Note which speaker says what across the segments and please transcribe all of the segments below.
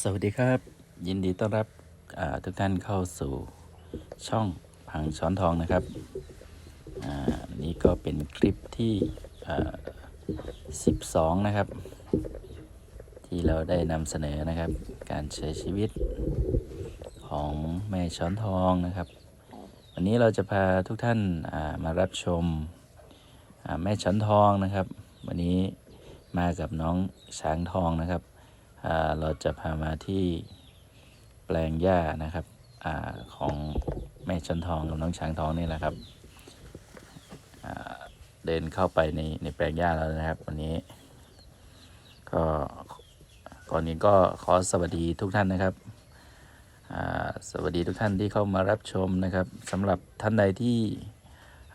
Speaker 1: สวัสดีครับ ยินดีต้อนรับทุกท่านเข้าสู่ช่องพังช้อนทองนะครับอ่านี่ก็เป็นคลิปที่ 12 นะครับ ที่เราได้นำเสนอนะครับ การใช้ชีวิตของแม่ช้อนทองนะครับ วันนี้เราจะพาทุกท่านามารับชมแม่ช้อนทองนะครับ วันนี้มากับน้องช้างทองนะครับ เราจะพามาที่แปลงหญ้านะครับอาของแม่ชนทองกับน้องช้างทองนี่แหละครับอ่าเดินเข้าไปในในแปลงหญ้าแล้วนะครับ วันนี้ ก็ก่อนนี้ก็ขอสวัสดีทุกท่านนะครับอ่าสวัสดีทุกท่านที่เข้ามารับชมนะครับสำหรับท่านใดที่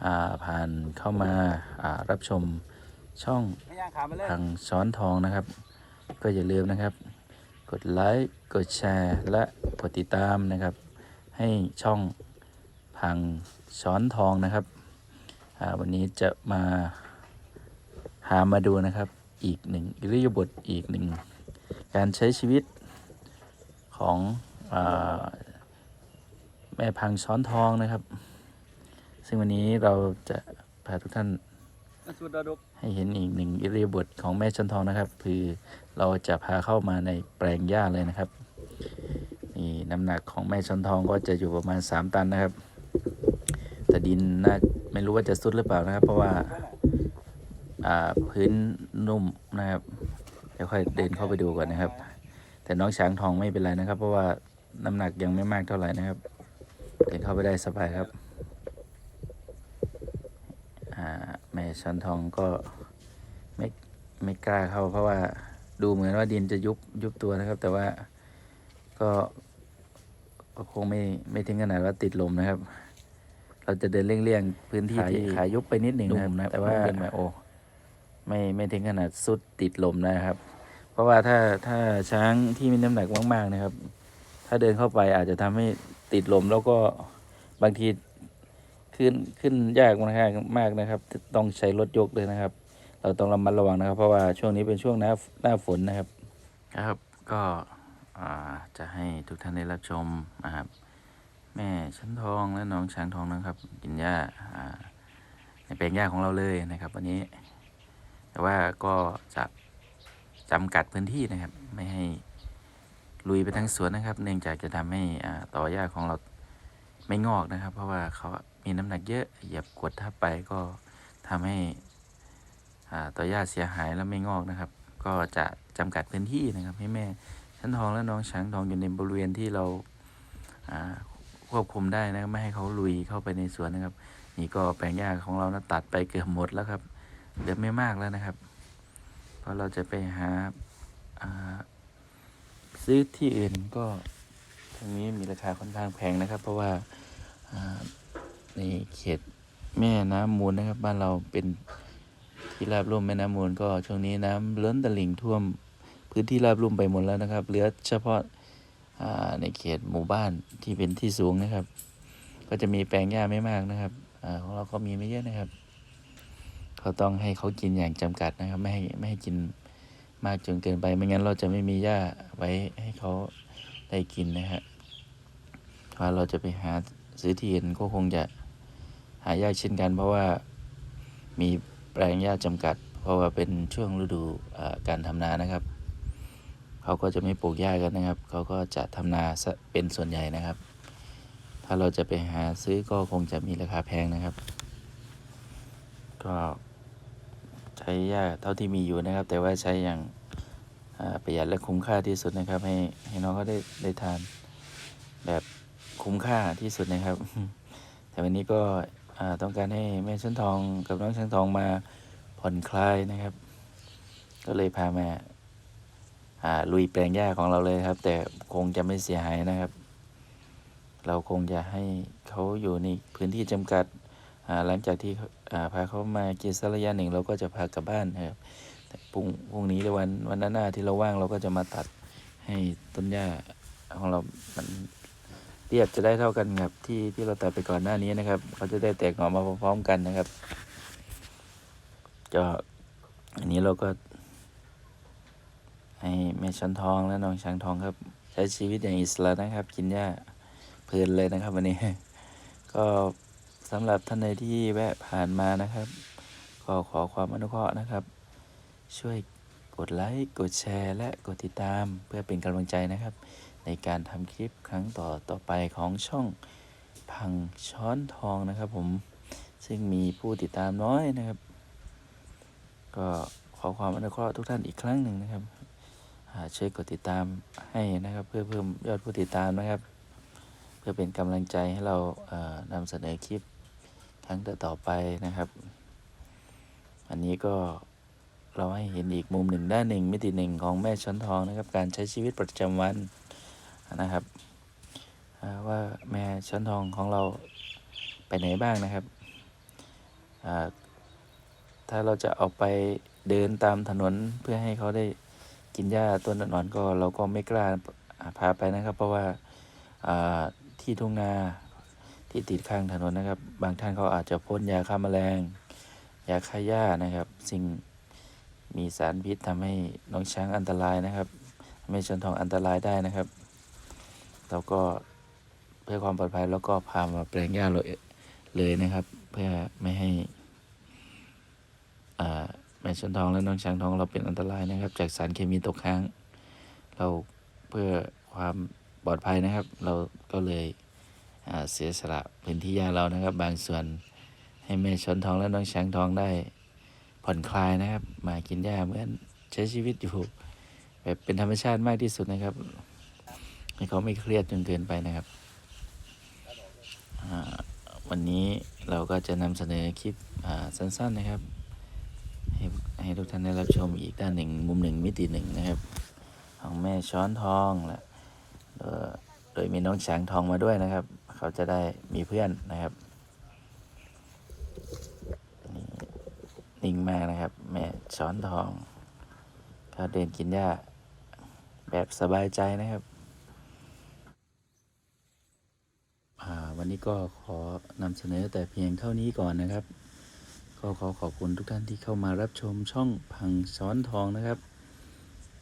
Speaker 1: อ่าผ่านเข้ามาอ่ารับชมช่อง
Speaker 2: ไม่ย่างขามาเลย
Speaker 1: ทางช้อนทองนะครับ ก็อย่าลืมนะครับ กดไลค์ กดแชร์ และกดติดตามนะครับ ให้ช่องพังช้อนทองนะครับอ่าวันนี้จะมาหามาดูนะครับ อีกหนึ่งอิริยาบถอีกหนึ่งการใช้ชีวิตของอแม่พังช้อนทองนะครับ ซึ่งวันนี้เราจะพาทุกท่าน
Speaker 2: สุดดก
Speaker 1: ให้เห็นอีกหนึ่งอิริยาบถของแม่ชันทองนะครับ คือเราจะพาเข้ามาในแปลงหญ้าเลยนะครับนี่น้ำหนักของแม่ชันทองก็จะอยู่ประมาณ 3 ตันนะครับ แต่ดินน่าไม่รู้ว่าจะสุดหรือเปล่านะครับ เพราะว่าอ่าพื้นนุ่มนะครับเดี๋ยวค่อยเดินเข้าไปดูก่อนนะครับ แต่น้องช้างทองไม่เป็นไรนะครับ เพราะว่าน้ำหนักยังไม่มากเท่าไหร่นะครับเดินเข้าไปได้สบายครับ อ่า แม่ชันทองก็ไม่ไม่กล้าเข้า เพราะว่าดูเหมือนว่าดินจะยุบยุบตัวนะครับ แต่ว่าก็ก็คงไม่ไม่ถึงขนาดว่าติดลมนะครับ เราจะเดินเลี่ยงๆพื้นที่ที่ขายุบไปนิดหนึ่งนะครับแต่ว่าเป็นแบบโอ้ไม่ไม่ถึงขนาดสุดติดลมนะครับ เพราะว่าถ้าถ้าช้างที่มีน้ำหนักมากๆนะครับ ถ้าเดินเข้าไปอาจจะทำให้ติดลมแล้วก็บางที ขึ้นขึ้นยากมากมากนะครับ ต้องใช้รถยกเลยนะครับ เราต้องระมัดระวังนะครับ เพราะว่าช่วงนี้เป็นช่วงหน้าหน้าฝนนะครับ ครับก็จะให้ทุกท่านได้รับชมนะครับ แม่ชั้นทองและน้องช้างทองนะครับ กินหญ้าในแปลงหญ้าของเราเลยนะครับ วันนี้ แต่ว่าก็จะจำกัดพื้นที่นะครับ ไม่ให้ลุยไปทั้งสวนนะครับ เนื่องจากจะทำให้ต่อหญ้าของเราไม่งอกนะครับ เพราะว่าเขา มีน้ำหนักเยอะเหยียบกดทับไปก็ทำให้ต่อหญ้าเสียหายแล้วไม่งอกนะครับ ก็จะจำกัดพื้นที่นะครับ ให้แม่ชั้นทองและน้องช้างทองอยู่ในบริเวณที่เราควบคุมได้นะไม่ให้เขาลุยเข้าไปในสวนนะครับ นี่ก็แปลงหญ้าของเรานะตัดไปเกือบหมดแล้วครับเหลือไม่มากแล้วนะครับเพราะเราจะไปหาาซื้อที่อื่นก็ตรงนี้มีราคาค่อนข้างแพงนะครับ เพราะว่าอ่า ในเขตแม่น้ำมูลนะครับ บ้านเราเป็นที่ราบรุ่มแม่น้ำมูลก็ช่วงนี้น้ำล้นตลิ่งท่วมพื้นที่ราบรุ่มไปหมดแล้วนะครับ เหลือเฉพาะาในเขตหมู่บ้านที่เป็นที่สูงนะครับ ก็จะมีแปลงหญ้าไม่มากนะครับอของเราก็มีไม่เยอะนะครับ เขาต้องให้เขากินอย่างจำกัดนะครับ ไม่ให้ไม่ให้กินมากจนเกินไป ไม่งั้นเราจะไม่มีหญ้าไว้ให้เขาได้กินนะฮะว่าเราจะไปหาซื้อที่อื่นก็คงจะ หายากเช่นกัน เพราะว่ามีแปลงหญ้าจำกัด เพราะว่าเป็นช่วงฤดูการทำนานะครับ เขาก็จะไม่ปลูกหญ้ากันนะครับ เขาก็จะทำนาเป็นส่วนใหญ่นะครับ ถ้าเราจะไปหาซื้อก็คงจะมีราคาแพงนะครับ ก็ใช้หญ้าเท่าที่มีอยู่นะครับ แต่ว่าใช้อย่างประหยัดและคุ้มค่าที่สุดนะครับ ให้ให้น้องเขาได้ได้ทานแบบคุ้มค่าที่สุดนะครับ แต่วันนี้ก็ ต้องการให้แม่ชั้นทองกับน้องชั้นทองมาผ่อนคลายนะครับ ก็เลยพามาอ่ลุยแปลงหญ้าของเราเลยครับ แต่คงจะไม่เสียหายนะครับ เราคงจะให้เขาอยู่ในพื้นที่จำกัดหลังจากที่าพาเขามากินสักระยะหนึ่งเราก็จะพากลับบ้านนะครับแต่พรุ่งพรุ่งนี้หรือวันวันหน้าที่เราว่างเราก็จะมาตัดให้ต้นหญ้าของเรามัน เรียบจะได้เท่ากันกับที่ที่เราตัดไปก่อนหน้านี้นะครับเขาจะได้แตกหน่อมาพร้อมๆกันนะครับก็อันนี้เราก็ ให้แม่ช้นทองและน้องช้างทองครับ ใช้ชีวิตอย่างอิสระนะครับ กินหญ้าเพลินเลยนะครับ วันนี้ ก็สำหรับท่านใดที่แวะผ่านมานะครับ ก็ขอความอนุเคราะห์นะครับ ช่วยกดไลค์กดแชร์ และกดติดตามเพื่อเป็นกำลังใจนะครับ ในการทำคลิปครั้งต่อต่อไปของช่องพังช้อนทองนะครับผมซึ่งมีผู้ติดตามน้อยนะครับ ก็ขอความอนุเคราะห์ทุกท่านอีกครั้งหนึ่งนะครับช่วยกดติดตามให้นะครับ เพื่อเพิ่มยอดผู้ติดตามนะครับ เพื่อเป็นกำลังใจให้เรานำเสนอคลิปครั้งต่อไปนะครับ อันนี้ก็เราให้เห็นอีกมุมหนึ่งด้านหนึ่งมิติหนึ่งของแม่ช้อนทองนะครับ การใช้ชีวิตประจำวัน นะครับว่าแม่ช้อนทองของเราไปไหนบ้างนะครับ ถ้าเราจะออกไปเดินตามถนนเพื่อให้เขาได้กินหญ้าต้นอ่อนก็เราก็ไม่กล้าพาไปนะครับ เพราะว่าที่ทุ่งนาที่ติดข้างถนนนะครับ บางท่านเขาอาจจะพ่นยาฆ่าแมลง ยาฆ่าหญ้านะครับ สิ่งมีสารพิษทำให้น้องช้างอันตรายนะครับทำให้ชนทองอันตรายได้นะครับ เราก็เพื่อความปลอดภัยแล้วก็พามาแปลงหญ้าเลยเลยนะครับ เพื่อไม่ให้อ่าแม่ชนทองและน้องช้างทองเราเป็นอันตรายนะครับ จากสารเคมีตกค้าง เราเพื่อความปลอดภัยนะครับ เราก็เลยเสียสละพื้นที่หญ้าเรานะครับ บางส่วนให้แม่ชนทองและน้องช้างทองได้ผ่อนคลายนะครับ มากินหญ้าเหมือนใช้ชีวิตอยู่แบบเป็นธรรมชาติมากที่สุดนะครับ ให้เขาไม่เครียดจนเกินไปนะครับ วันนี้เราก็จะนำเสนอคลิปสั้นๆนะครับ ให้ให้ทุกท่านได้รับชมอีกด้านหนึ่งมุมหนึ่งมิติหนึ่งนะครับ ของแม่ช้อนทองและโดยมีน้องช้างทองมาด้วยนะครับ เขาจะได้มีเพื่อนนะครับนิ่งมากนะครับ แม่ช้อนทองก็เดินกินหญ้าแบบสบายใจนะครับอ่า วันนี้ก็ขอนำเสนอแต่เพียงเท่านี้ก่อนนะครับ ก็ขอขอบคุณทุกท่านที่เข้ามารับชมช่องพังช้อนทองนะครับ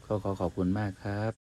Speaker 1: ก็ขอขอบคุณมากครับ